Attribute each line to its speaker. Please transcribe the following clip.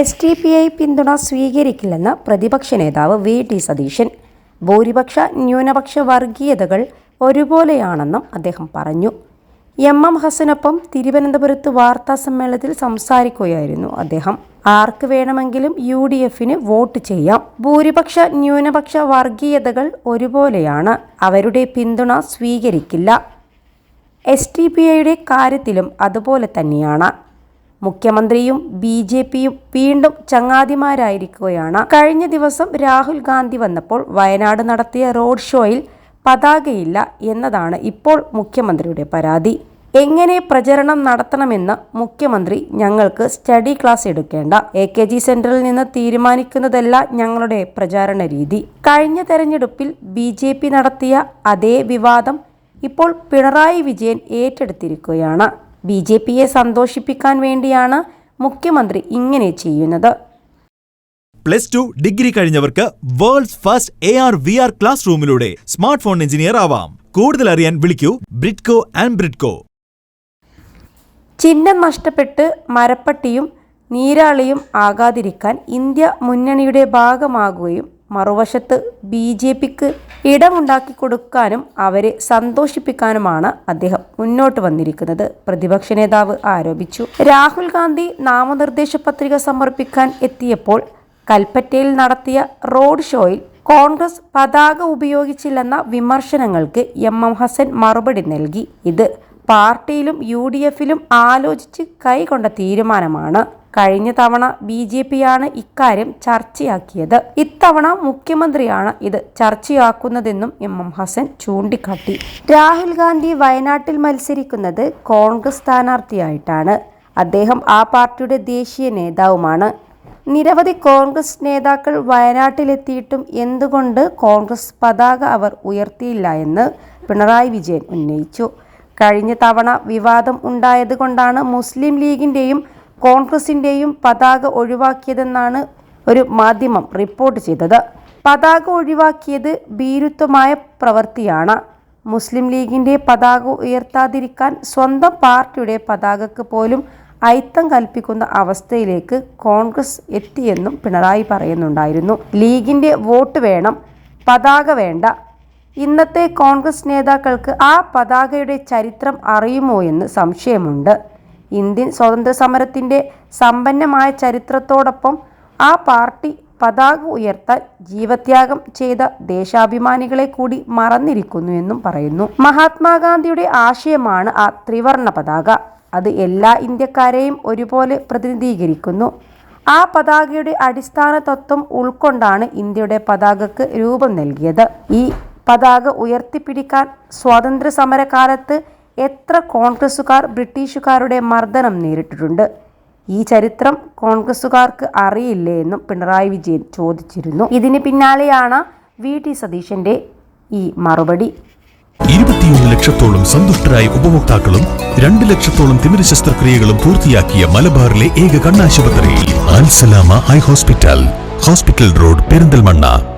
Speaker 1: S D P I പിന്തുണ സ്വീകരിക്കില്ലെന്ന് പ്രതിപക്ഷ നേതാവ് വി ടി സതീശൻ ഭൂരിപക്ഷ ന്യൂനപക്ഷ വർഗീയതകൾ ഒരുപോലെയാണെന്നും അദ്ദേഹം പറഞ്ഞു എം എം ഹസനൊപ്പം തിരുവനന്തപുരത്ത് വാർത്താ സമ്മേളനത്തിൽ സംസാരിക്കുകയായിരുന്നു അദ്ദേഹം ആർക്ക് വേണമെങ്കിലും യു ഡി എഫിന് വോട്ട് ചെയ്യാം ഭൂരിപക്ഷ ന്യൂനപക്ഷ വർഗീയതകൾ ഒരുപോലെയാണ് അവരുടെ പിന്തുണ സ്വീകരിക്കില്ല എസ് ടി പി ഐയുടെ കാര്യത്തിലും അതുപോലെ തന്നെയാണ് മുഖ്യമന്ത്രിയും ബി ജെ പിയും വീണ്ടും ചങ്ങാതിമാരായിരിക്കുകയാണ് കഴിഞ്ഞ ദിവസം രാഹുൽ ഗാന്ധി വന്നപ്പോൾ വയനാട് നടത്തിയ റോഡ് ഷോയിൽ പതാകയില്ല എന്നതാണ് ഇപ്പോൾ മുഖ്യമന്ത്രിയുടെ പരാതി എങ്ങനെ പ്രചരണം നടത്തണമെന്ന് മുഖ്യമന്ത്രി ഞങ്ങൾക്ക് സ്റ്റഡി ക്ലാസ് എടുക്കേണ്ട എ കെ ജി സെന്ററിൽ നിന്ന് തീരുമാനിക്കുന്നതല്ല ഞങ്ങളുടെ പ്രചാരണ രീതി കഴിഞ്ഞ തെരഞ്ഞെടുപ്പിൽ ബി ജെ പി നടത്തിയ അതേ വിവാദം ഇപ്പോൾ പിണറായി വിജയൻ ഏറ്റെടുത്തിരിക്കുകയാണ് ബി ജെ പിയെ സന്തോഷിപ്പിക്കാൻ വേണ്ടിയാണ് മുഖ്യമന്ത്രി ഇങ്ങനെ ചെയ്യുന്നത്
Speaker 2: പ്ലസ് ടു ഡിഗ്രി കഴിഞ്ഞവർക്ക് world's first A R V R class റൂമിലൂടെ സ്മാർട്ട് ഫോൺ എഞ്ചിനീയർ ആവാം കൂടുതൽ അറിയാൻ വിളിക്കൂ ബ്രിഡ്കോ ആൻഡ് ബ്രിഡ്കോ
Speaker 1: ചിഹ്നം നഷ്ടപ്പെട്ട് മരപ്പട്ടിയും നീരാളിയും ആകാതിരിക്കാൻ ഇന്ത്യ മുന്നണിയുടെ ഭാഗമാകുകയും മറുവശത്ത് ബി ജെ പിക്ക് ഇടമുണ്ടാക്കി കൊടുക്കാനും അവരെ സന്തോഷിപ്പിക്കാനുമാണ് അദ്ദേഹം മുന്നോട്ട് വന്നിരിക്കുന്നത് പ്രതിപക്ഷ നേതാവ് ആരോപിച്ചു രാഹുൽ ഗാന്ധി നാമനിർദ്ദേശ പത്രിക സമർപ്പിക്കാൻ എത്തിയപ്പോൾ കൽപ്പറ്റയിൽ നടത്തിയ റോഡ് ഷോയിൽ കോൺഗ്രസ് പതാക ഉപയോഗിച്ചില്ലെന്ന വിമർശനങ്ങൾക്ക് എം എം ഹസൻ മറുപടി നൽകി ഇത് പാർട്ടിയിലും യു ഡി എഫിലും ആലോചിച്ച് കൈകൊണ്ട തീരുമാനമാണ് കഴിഞ്ഞ തവണ ബി ജെ പിയാണ് ഇക്കാര്യം ചർച്ചയാക്കിയത് ഇത്തവണ മുഖ്യമന്ത്രിയാണ് ഇത് ചർച്ചയാക്കുന്നതെന്നും എം എം ഹസൻ ചൂണ്ടിക്കാട്ടി രാഹുൽ ഗാന്ധി വയനാട്ടിൽ മത്സരിക്കുന്നത് കോൺഗ്രസ് സ്ഥാനാർത്ഥിയായിട്ടാണ് അദ്ദേഹം ആ പാർട്ടിയുടെ ദേശീയ നേതാവുമാണ് നിരവധി കോൺഗ്രസ് നേതാക്കൾ വയനാട്ടിലെത്തിയിട്ടും എന്തുകൊണ്ട് കോൺഗ്രസ് പതാക അവർ ഉയർത്തിയില്ല എന്ന് പിണറായി വിജയൻ ഉന്നയിച്ചു കഴിഞ്ഞ തവണ വിവാദം ഉണ്ടായതുകൊണ്ടാണ് മുസ്ലിം ലീഗിൻ്റെയും കോൺഗ്രസിൻ്റെയും പതാക ഒഴിവാക്കിയതെന്നാണ് ഒരു മാധ്യമം റിപ്പോർട്ട് ചെയ്തത് പതാക ഒഴിവാക്കിയത് ഭീരുത്വമായ പ്രവൃത്തിയാണ് മുസ്ലിം ലീഗിൻ്റെ പതാക ഉയർത്താതിരിക്കാൻ സ്വന്തം പാർട്ടിയുടെ പതാകക്ക് പോലും ഐത്തം കൽപ്പിക്കുന്ന അവസ്ഥയിലേക്ക് കോൺഗ്രസ് എത്തിയെന്നും പിണറായി പറയുന്നുണ്ടായിരുന്നു ലീഗിൻ്റെ വോട്ട് വേണം പതാക വേണ്ട ഇന്നത്തെ കോൺഗ്രസ് നേതാക്കൾക്ക് ആ പതാകയുടെ ചരിത്രം അറിയുമോ എന്ന് സംശയമുണ്ട് ഇന്ത്യൻ സമരത്തിൻ്റെ സമ്പന്നമായ ചരിത്രത്തോടൊപ്പം ആ പാർട്ടി പതാക ഉയർത്താൻ ജീവത്യാഗം ചെയ്ത ദേശാഭിമാനികളെ കൂടി മറന്നിരിക്കുന്നു എന്നും പറയുന്നു മഹാത്മാഗാന്ധിയുടെ ആശയമാണ് ആ ത്രിവർണ പതാക അത് എല്ലാ ഇന്ത്യക്കാരെയും ഒരുപോലെ പ്രതിനിധീകരിക്കുന്നു ആ പതാകയുടെ അടിസ്ഥാന തത്വം ഉൾക്കൊണ്ടാണ് ഇന്ത്യയുടെ പതാകക്ക് രൂപം നൽകിയത് ഈ പതാക ഉയർത്തിപ്പിടിക്കാൻ സ്വാതന്ത്ര്യ സമരകാലത്ത് എത്ര കോൺഗ്രസ്സുകാർ ബ്രിട്ടീഷുകാരുടെ മർദ്ദനം നേരിട്ടിട്ടുണ്ട് ഈ ചരിത്രം കോൺഗ്രസ്സുകാർക്ക് അറിയില്ലേ എന്നും പിണറായി വിജയൻ ചോദിച്ചിരുന്നു ഇതിന് പിന്നാലെയാണ് വി ടി സതീശന്റെ ഈ മറുപടി ഇരുപത്തിയൊന്ന് ലക്ഷത്തോളം സന്തുഷ്ടരായ ഉപഭോക്താക്കളും രണ്ട് ലക്ഷത്തോളം തിമിര ശസ്ത്രക്രിയകളും പൂർത്തിയാക്കിയ മലബാറിലെ ഏക കണ്ണാശുപത്രിയിൽ eye hospital hospital road Perinthalmanna